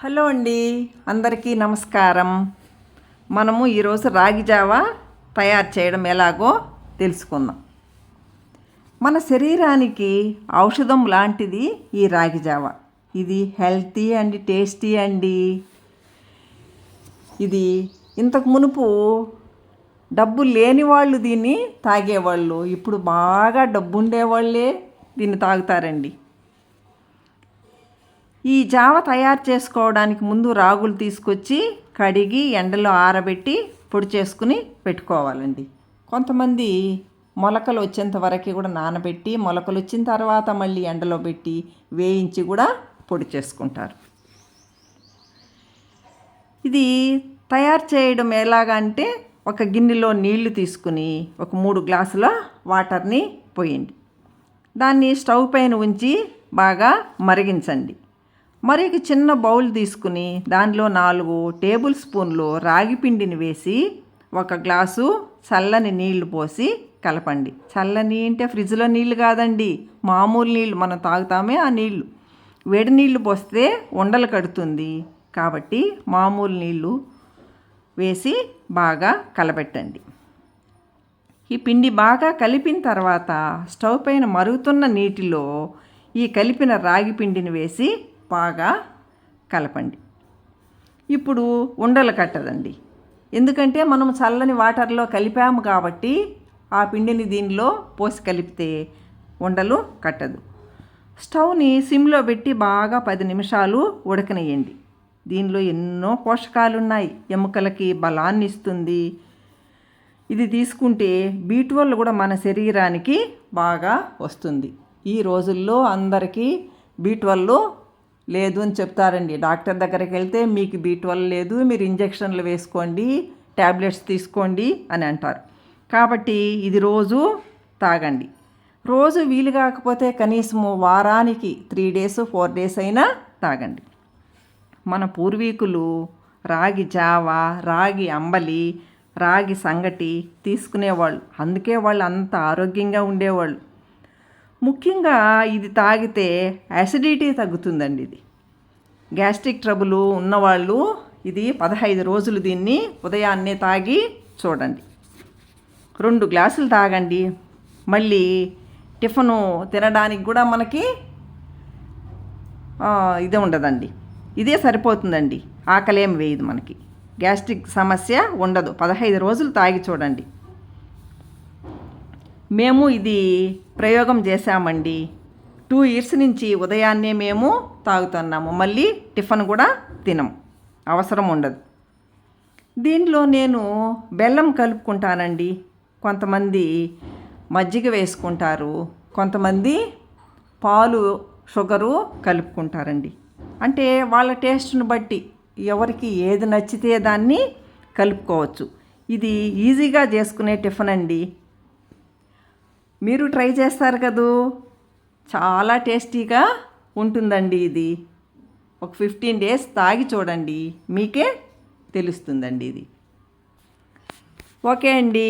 Hello అండి అందరికీ నమస్కారం. మనము ఈరోజు రాగి జావా తయారు చేయడం ఎలాగో తెలుసుకుందాం. మన శరీరానికి ఔషధం లాంటిది ఈ రాగి జావా. ఇది హెల్తీ అండ్ టేస్టీ అండి. ఇది ఇంతకు మునుపు డబ్బు లేని వాళ్ళు దీన్ని తాగేవాళ్ళు. ఇప్పుడు బాగా డబ్బు ఉండేవాళ్ళే దీన్ని తాగుతారండి. ఈ జావ తయారు చేసుకోవడానికి ముందు రాగులు తీసుకొచ్చి కడిగి ఎండలో ఆరబెట్టి పొడి చేసుకుని పెట్టుకోవాలండి. కొంతమంది మొలకలు వచ్చేంత వరకు కూడా నానబెట్టి మొలకలు వచ్చిన తర్వాత మళ్ళీ ఎండలో పెట్టి వేయించి కూడా పొడి చేసుకుంటారు. ఇది తయారు చేయడం ఎలాగంటే ఒక గిన్నెలో నీళ్ళు తీసుకుని ఒక మూడు గ్లాసుల వాటర్ని పోయండి. దాన్ని స్టవ్ పైన ఉంచి బాగా మరిగించండి. మరి ఒక చిన్న బౌల్ తీసుకుని దానిలో నాలుగు టేబుల్ స్పూన్లు రాగి పిండిని వేసి ఒక గ్లాసు చల్లని నీళ్ళు పోసి కలపండి. చల్లని అంటే ఫ్రిడ్జ్లో నీళ్ళు కాదండి మామూలు నీళ్ళు మనం తాగుతామే ఆ నీళ్ళు వేడి నీళ్ళు పోస్తే ఉండలు కడుతుంది కాబట్టి మామూలు నీళ్ళు వేసి బాగా కలపెట్టండి. ఈ పిండి బాగా కలిపిన తర్వాత స్టవ్ పైన మరుగుతున్న నీటిలో ఈ కలిపిన రాగి పిండిని వేసి బాగా కలపండి. ఇప్పుడు ఉండలు కట్టదండి. ఎందుకంటే మనం చల్లని వాటర్లో కలిపాము కాబట్టి ఆ పిండిని దీనిలో పోసి కలిపితే ఉండలు కట్టదు. స్టవ్ని సిమ్లో పెట్టి బాగా పది నిమిషాలు ఉడకనేయండి దీనిలో ఎన్నో పోషకాలు ఉన్నాయి ఎముకలకి బలాన్ని ఇస్తుంది. ఇది తీసుకుంటే బీట్వల్ కూడా మన శరీరానికి బాగా వస్తుంది. ఈ రోజుల్లో అందరికీ బీట్వల్ లేదు అని చెప్తారండి. డాక్టర్ దగ్గరికి వెళ్తే మీకు బీ ట్వెల్వ్ లేదు మీరు ఇంజెక్షన్లు వేసుకోండి ట్యాబ్లెట్స్ తీసుకోండి అని అంటారు. కాబట్టి ఇది రోజు తాగండి. రోజు వీలు కాకపోతే కనీసం వారానికి త్రీ డేస్ ఫోర్ డేస్ అయినా తాగండి. మన పూర్వీకులు రాగి జావ రాగి అంబలి రాగి సంగటి తీసుకునేవాళ్ళు. అందుకే వాళ్ళు అంత ఆరోగ్యంగా ఉండేవాళ్ళు. ముఖ్యంగా ఇది తాగితే యాసిడిటీ తగ్గుతుందండి ఇది. గ్యాస్ట్రిక్ ట్రబుల్ ఉన్నవాళ్ళు ఇది పదహైదు రోజులు దీన్ని ఉదయాన్నే తాగి చూడండి. రెండు గ్లాసులు తాగండి. మళ్ళీ టిఫను తినడానికి కూడా మనకి ఇదే ఉండదండి. ఇదే సరిపోతుందండి. ఆకలేం వేయదు మనకి. గ్యాస్ట్రిక్ సమస్య ఉండదు. పదహైదు రోజులు తాగి చూడండి. మేము ఇది ప్రయోగం చేశామండి. టూ ఇయర్స్ నుంచి ఉదయాన్నే మేము తాగుతున్నాము. మళ్ళీ టిఫిన్ కూడా తినము. అవసరం ఉండదు. దీనిలో నేను బెల్లం కలుపుకుంటానండి. కొంతమంది మజ్జిగ వేసుకుంటారు. కొంతమంది పాలు షుగరు కలుపుకుంటారండి. అంటే వాళ్ళ టేస్ట్ని బట్టి ఎవరికి ఏది నచ్చితే దాన్ని కలుపుకోవచ్చు. ఇది ఈజీగా చేసుకునే టిఫిన్ అండి. మీరు ట్రై చేస్తారు కదూ? చాలా టేస్టీగా ఉంటుందండి ఇది. ఒక ఫిఫ్టీన్ డేస్ తాగి చూడండి. మీకే తెలుస్తుందండి ఇది. ఓకే అండి.